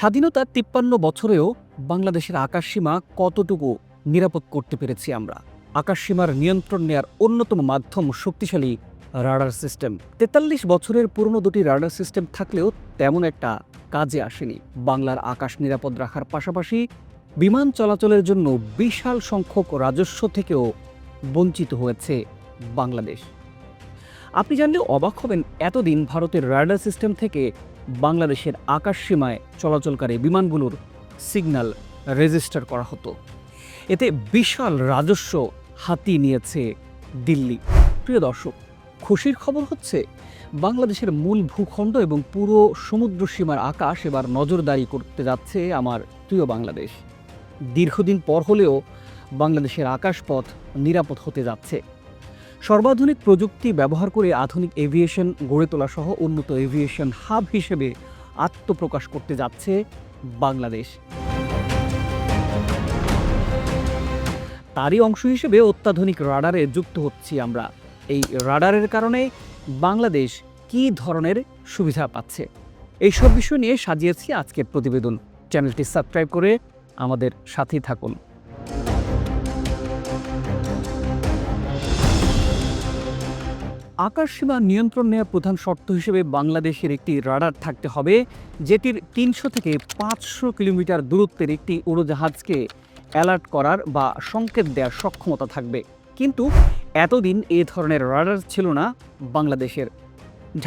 স্বাধীনতার তিপ্পান্ন বছরেও বাংলাদেশের আকাশসীমা কতটুকু নিরাপদ করতে পেরেছি আমরা? আকাশসীমার নিয়ন্ত্রণ নেয়ার অন্যতম মাধ্যম শক্তিশালী রাডার সিস্টেম। তেতাল্লিশ বছরের পুরনো দুটি রাডার সিস্টেম থাকলেও তেমন একটা কাজে আসেনি। বাংলার আকাশ নিরাপদ রাখার পাশাপাশি বিমান চলাচলের জন্য বিশাল সংখ্যক রাজস্ব থেকেও বঞ্চিত হয়েছে বাংলাদেশ। আপনি জানলেও অবাক হবেন, এতদিন ভারতের রাডার সিস্টেম থেকে বাংলাদেশের আকাশ সীমায় চলাচলকারী বিমানগুলোর সিগন্যাল রেজিস্টার করা হতো। এতে বিশাল রাজস্ব হাতি নিয়েছে দিল্লি। প্রিয় দর্শক, খুশির খবর হচ্ছে, বাংলাদেশের মূল ভূখণ্ড এবং পুরো সমুদ্র সীমার আকাশ এবার নজরদারি করতে যাচ্ছে আমার প্রিয় বাংলাদেশ। দীর্ঘদিন পর হলেও বাংলাদেশের আকাশপথ নিরাপদ হতে যাচ্ছে। সর্বাধুনিক প্রযুক্তি ব্যবহার করে আধুনিক এভিয়েশন গড়ে তোলা সহ উন্নত এভিয়েশন হাব হিসেবে আত্মপ্রকাশ করতে যাচ্ছে বাংলাদেশ। তারই অংশ হিসেবে অত্যাধুনিক রাডারে যুক্ত হচ্ছি আমরা। এই রাডারের কারণে বাংলাদেশ কী ধরনের সুবিধা পাচ্ছে? এই সব বিষয় নিয়ে সাজিয়েছি আজকের প্রতিবেদন। চ্যানেলটি সাবস্ক্রাইব করে আমাদের সাথেই থাকুন। আকাশসীমা নিয়ন্ত্রণ নেওয়ার প্রধান শর্ত হিসেবে বাংলাদেশের একটি রাডার থাকতে হবে, যেটির তিনশো থেকে পাঁচশো কিলোমিটার দূরত্বের একটি উড়োজাহাজকে অ্যালার্ট করার বা সংকেত দেওয়ার সক্ষমতা থাকবে। কিন্তু এতদিন এ ধরনের রাডার ছিল না বাংলাদেশের।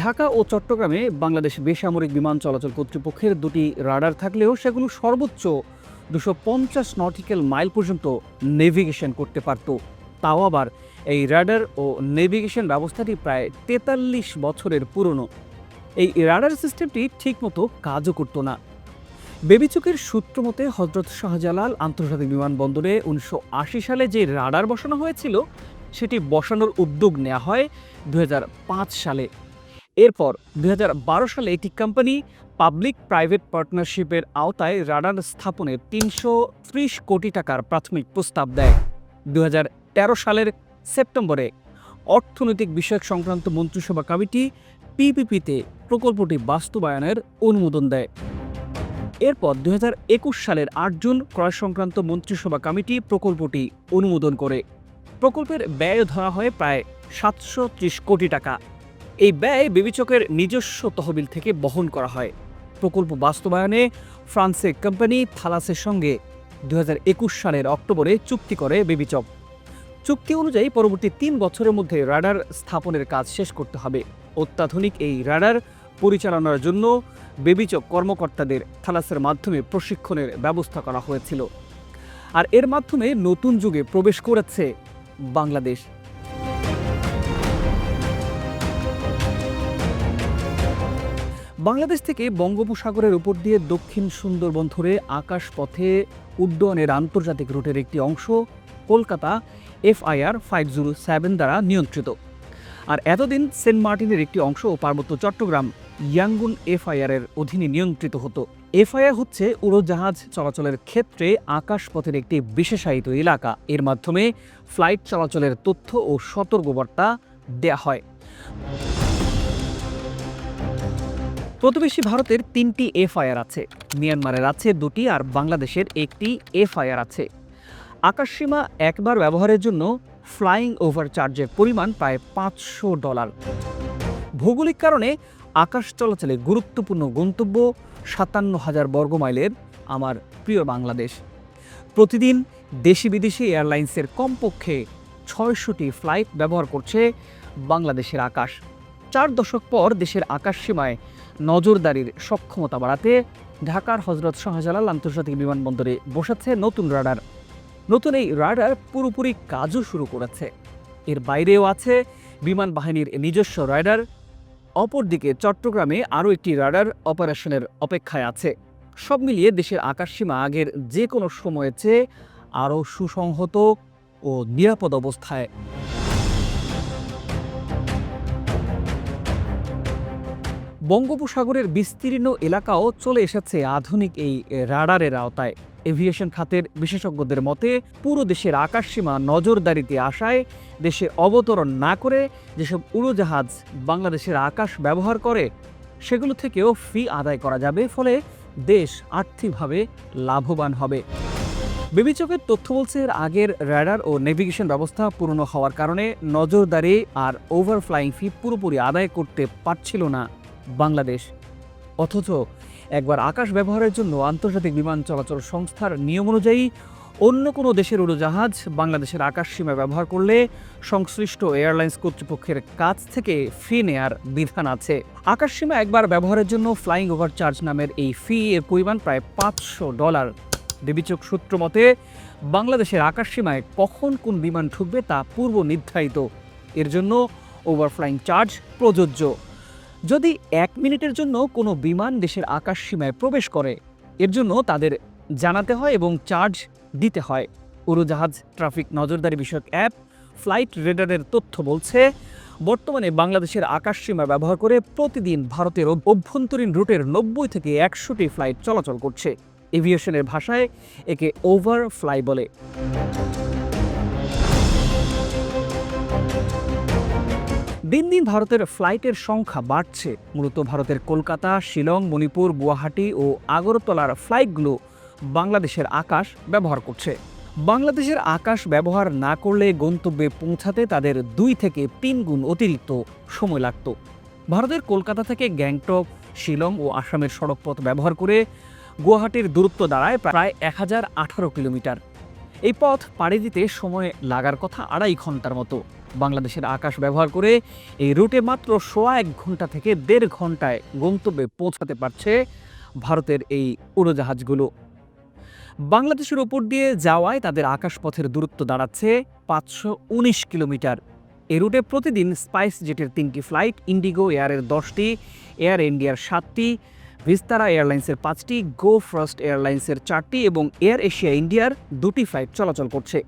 ঢাকা ও চট্টগ্রামে বাংলাদেশ বেসামরিক বিমান চলাচল কর্তৃপক্ষের দুটি রাডার থাকলেও সেগুলো সর্বোচ্চ দুশো পঞ্চাশ নটিক্যাল মাইল পর্যন্ত নেভিগেশন করতে পারত। তাও আবার এই রাডার ও নেভিগেশন ব্যবস্থাটি প্রায় তেতাল্লিশ বছরের পুরনো। এই রাডার সিস্টেমটি ঠিকমতো কাজও করতো না। বেবিচুকের সূত্র মতে, হজরত শাহজালাল আন্তর্জাতিক বিমানবন্দরে উনিশশো আশি সালে যে রাডার বসানো হয়েছিল, সেটি বসানোর উদ্যোগ নেওয়া হয় দুই হাজার পাঁচ সালে। এরপর দু হাজার বারো সালে একটি কোম্পানি পাবলিক প্রাইভেট পার্টনারশিপের আওতায় রাডার স্থাপনের তিনশো কোটি টাকার প্রাথমিক প্রস্তাব দেয়। দু হাজার তেরো সালের সেপ্টেম্বরে অর্থনৈতিক বিষয়ক সংক্রান্ত মন্ত্রিসভা কমিটি পিপিপিতে প্রকল্পটি বাস্তবায়নের অনুমোদন দেয়। এরপর দু হাজার একুশ সালের আট জুন ক্রয় সংক্রান্ত মন্ত্রিসভা কমিটি প্রকল্পটি অনুমোদন করে। প্রকল্পের ব্যয় ধরা হয় প্রায় সাতশো ত্রিশ কোটি টাকা। এই ব্যয় বিবেচকের নিজস্ব তহবিল থেকে বহন করা হয়। প্রকল্প বাস্তবায়নে ফ্রান্সের কোম্পানি থালাসের সঙ্গে দু হাজার একুশ সালের অক্টোবরে চুক্তি করে বিবেচক চুক্তি অনুযায়ী পরবর্তী তিন বছরের মধ্যে রাডার স্থাপনের কাজ শেষ করতে হবে। অত্যাধুনিক এই রাডার পরিচালনার জন্য বেবিচক কর্মকর্তাদের থালাসের মাধ্যমে প্রশিক্ষণের ব্যবস্থা করা হয়েছিল। আর এর মাধ্যমে নতুন যুগে প্রবেশ করেছে বাংলাদেশ। বাংলাদেশ থেকে বঙ্গোপসাগরের উপর দিয়ে দক্ষিণ সুন্দরবন ধরে আকাশপথে উড্ডয়নের আন্তর্জাতিক রুটের একটি অংশ Kolkata FIR five zero seven দ্বারা নিয়ন্ত্রিত। আর এতদিন সেন্ট মার্টিনের একটি অংশ পার্বত্য চট্টগ্রাম ইয়াঙ্গুন এফআইআর এর অধীনে নিয়ন্ত্রিত হতো। এফআইআর হচ্ছে উড়োজাহাজ চলাচলের ক্ষেত্রে আকাশপথের একটি বিশেষায়িত এলাকা। এর মাধ্যমে ফ্লাইট চলাচলের তথ্য ও সতর্কবার্তা দেয়া হয়। প্রতিবেশী ভারতের তিনটি এফআইআর আছে। মিয়ানমারের আছে দুটি আর বাংলাদেশের একটি এফআইআর আছে। আকাশসীমা একবার ব্যবহারের জন্য ফ্লাইং ওভার চার্জের পরিমাণ প্রায় পাঁচশো ডলার। ভৌগোলিক কারণে আকাশ চলাচলে গুরুত্বপূর্ণ গন্তব্য সাতান্ন হাজার বর্গমাইলের আমার প্রিয় বাংলাদেশ। প্রতিদিন দেশি বিদেশি এয়ারলাইন্সের কমপক্ষে ছয়শটি ফ্লাইট ব্যবহার করছে বাংলাদেশের আকাশ। চার দশক পর দেশের আকাশ সীমায় নজরদারির সক্ষমতা বাড়াতে ঢাকার হজরত শাহজালাল আন্তর্জাতিক বিমানবন্দরে বসাচ্ছে নতুন রাডার। নতুন এই রাডার পুরোপুরি কাজও শুরু করেছে। এর বাইরেও আছে বিমান বাহিনীর নিজস্ব রাডার। অপরদিকে চট্টগ্রামে আরও একটি রাডার অপারেশনের অপেক্ষায় আছে। সব মিলিয়ে দেশের আকাশসীমা আগের যে কোনো সময়ের চেয়ে আরও সুসংহত ও নিরাপদ অবস্থায়। বঙ্গোপসাগরের বিস্তীর্ণ এলাকাও চলে এসেছে আধুনিক এই রাডারের আওতায়। এভিয়েশন খাতের বিশেষজ্ঞদের মতে, পুরো দেশের আকাশসীমা নজরদারিতে আসায়, দেশে অবতরণ না করে যেসব উড়োজাহাজ বাংলাদেশের আকাশ ব্যবহার করে, সেগুলো থেকেও ফি আদায় করা যাবে, ফলে দেশ আর্থিকভাবে লাভবান হবে। বিবেচকের তথ্য বলছে, এর আগের র্যাডার ও নেভিগেশন ব্যবস্থা পুরনো হওয়ার কারণে নজরদারি আর ওভারফ্লাইং ফি পুরোপুরি আদায় করতে পারছিল না। বাংলাদেশ। অথচ একবার আকাশ ব্যবহারের জন্য আন্তর্জাতিক বিমান চলাচল সংস্থার নিয়ম অনুযায়ী অন্য কোনো দেশের উড়োজাহাজ বাংলাদেশের আকাশ সীমা ব্যবহার করলে সংশ্লিষ্ট এয়ারলাইন্স কর্তৃপক্ষের কাছ থেকে ফি নেয়ার বিধান আছে। আকাশ সীমা একবার ব্যবহারের জন্য ফ্লাইং ওভার চার্জ নামের এই ফি এর পরিমাণ প্রায় পাঁচশো ডলার। দেবীচক সূত্র মতে, বাংলাদেশের আকাশ সীমায় কখন কোন বিমান ঢুকবে তা পূর্ব নির্ধারিত এর জন্য ওভারফ্লাইং চার্জ প্রযোজ্য। যদি এক মিনিটের জন্য কোনো বিমান দেশের আকাশ সীমায় প্রবেশ করে, এর জন্য তাদের জানাতে হয় এবং চার্জ দিতে হয়। উড়োজাহাজ ট্রাফিক নজরদারি বিষয়ক অ্যাপ ফ্লাইট রেডারের তথ্য বলছে, বর্তমানে বাংলাদেশের আকাশ সীমা ব্যবহার করে প্রতিদিন ভারতের অভ্যন্তরীণ রুটের নব্বই থেকে একশোটি ফ্লাইট চলাচল করছে। এভিয়েশনের ভাষায় একে ওভার ফ্লাই বলে। দিন দিন ভারতের ফ্লাইটের সংখ্যা বাড়ছে। মূলত ভারতের কলকাতা, শিলং, মণিপুর, গুয়াহাটি ও আগরতলার ফ্লাইটগুলো বাংলাদেশের আকাশ ব্যবহার করছে। বাংলাদেশের আকাশ ব্যবহার না করলে গন্তব্যে পৌঁছাতে তাদের দুই থেকে তিন গুণ অতিরিক্ত সময় লাগত। ভারতের কলকাতা থেকে গ্যাংটক, শিলং ও আসামের সড়কপথ ব্যবহার করে গুয়াহাটির দূরত্ব দাঁড়ায় প্রায় এক হাজার আঠারো কিলোমিটার। এই পথ পাড়ি দিতে সময় লাগার কথা আড়াই ঘণ্টার মতো। বাংলাদেশের আকাশ ব্যবহার করে এই রুটে মাত্র সোয়া এক ঘণ্টা থেকে দেড় ঘন্টায় গন্তব্যে পৌঁছাতে পারছে ভারতের এই উড়োজাহাজগুলো। বাংলাদেশের ওপর দিয়ে যাওয়ায় তাদের আকাশপথের দূরত্ব দাঁড়াচ্ছে পাঁচশো উনিশ কিলোমিটার। এই রুটে প্রতিদিন স্পাইস জেটের তিনটি ফ্লাইট, ইন্ডিগো এয়ারের দশটি, এয়ার ইন্ডিয়ার সাতটি, ভিস্তারা এয়ারলাইন্সের পাঁচটি, গো ফার্স্ট এয়ারলাইন্সের চারটি এবং এয়ার এশিয়া ইন্ডিয়ার দুটি ফ্লাইট চলাচল করছে।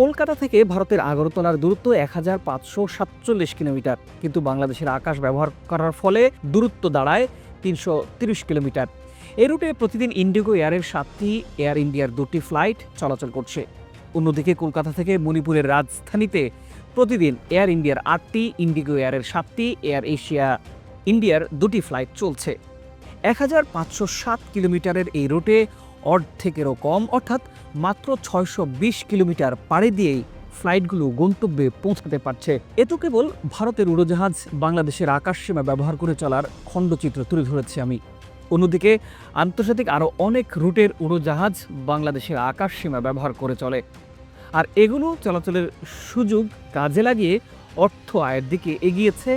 কলকাতা থেকে ভারতের আগরতলার দূরত্ব এক হাজার পাঁচশো সাতচল্লিশ কিলোমিটার। কিন্তু বাংলাদেশের আকাশ ব্যবহার করার ফলে দূরত্ব দাঁড়ায় তিনশো তিরিশ কিলোমিটার। এই রুটে প্রতিদিন ইন্ডিগো এয়ারের সাতটি এয়ার ইন্ডিয়ার দুটি ফ্লাইট চলাচল করছে। অন্যদিকে কলকাতা থেকে মণিপুরের রাজধানীতে প্রতিদিন এয়ার ইন্ডিয়ার আটটি, ইন্ডিগো এয়ারের সাতটি, এয়ার এশিয়া ইন্ডিয়ার দুটি ফ্লাইট চলছে। এক হাজার পাঁচশো সাত কিলোমিটারের এই রুটে অর্ধেকেরও কম, অর্থাৎ মাত্র ছয়শো বিশ কিলোমিটার পাড়ি দিয়েই ফ্লাইটগুলো গন্তব্যে পৌঁছাতে পারছে। এ তো কেবল ভারতের উড়োজাহাজ, বাংলাদেশের আকাশসীমা ব্যবহার করে চলার খণ্ডচিত্র তুলে ধরেছি আমি। অন্যদিকে, আন্তর্জাতিক আরও অনেক রুটের উড়োজাহাজ বাংলাদেশের আকাশসীমা ব্যবহার করে চলে। আর এগুলো চলাচলের সুযোগ কাজে লাগিয়ে অর্থ আয়ের দিকে এগিয়েছে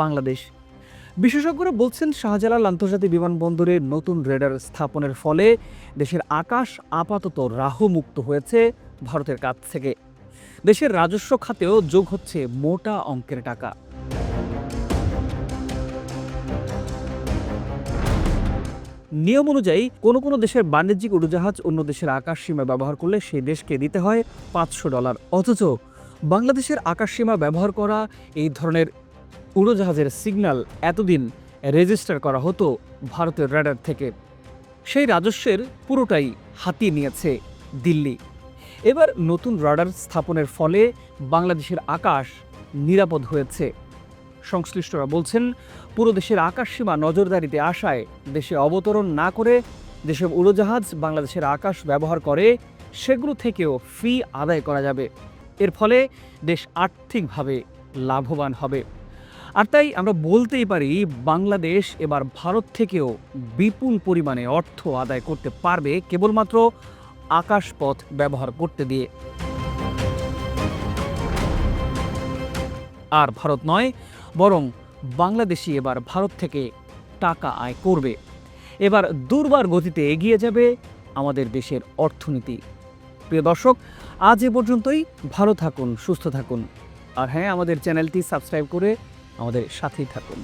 বাংলাদেশ। বিশেষজ্ঞরা বলছেন শাহজালাল আন্তর্জাতিক বিমানবন্দরে নতুন রেডার স্থাপনের ফলে দেশের আকাশ আপাতত রাহুমুক্ত হয়েছে ভারতের কাছ থেকে। দেশের রাজস্ব খাতেও যোগ হচ্ছে মোটা অঙ্কের টাকা। নিয়ম অনুযায়ী কোনো কোনো দেশের বাণিজ্যিক উড়োজাহাজ অন্য দেশের আকাশ সীমা ব্যবহার করলে সেই দেশকে দিতে হয় পাঁচশো ডলার। অথচ বাংলাদেশের আকাশ সীমা ব্যবহার করা এই ধরনের উড়োজাহাজের সিগন্যাল এতদিন রেজিস্টার করা হতো ভারতের র্যাডার থেকে। সেই রাজস্বের পুরোটাই হাতিয়ে নিয়েছে দিল্লি। এবার নতুন রাডার স্থাপনের ফলে বাংলাদেশের আকাশ নিরাপদ হয়েছে। সংশ্লিষ্টরা বলছেন, পুরো দেশের আকাশ সীমা নজরদারিতে আসায় দেশে অবতরণ না করে যেসব উড়োজাহাজ বাংলাদেশের আকাশ ব্যবহার করে, সেগুলো থেকেও ফি আদায় করা যাবে। এর ফলে দেশ আর্থিকভাবে লাভবান হবে। আর তাই আমরা বলতেই পারি, বাংলাদেশ এবার ভারত থেকেও বিপুল পরিমাণে অর্থ আদায় করতে পারবে কেবলমাত্র আকাশপথ ব্যবহার করতে দিয়ে। আর ভারত নয়, বরং বাংলাদেশি এবার ভারত থেকে টাকা আয় করবে। এবার দুর্বার গতিতে এগিয়ে যাবে আমাদের দেশের অর্থনীতি। প্রিয় দর্শক, আজ এ পর্যন্তই। ভালো থাকুন, সুস্থ থাকুন। আর হ্যাঁ আমাদের চ্যানেলটি সাবস্ক্রাইব করে আমাদের সাথেই থাকুন।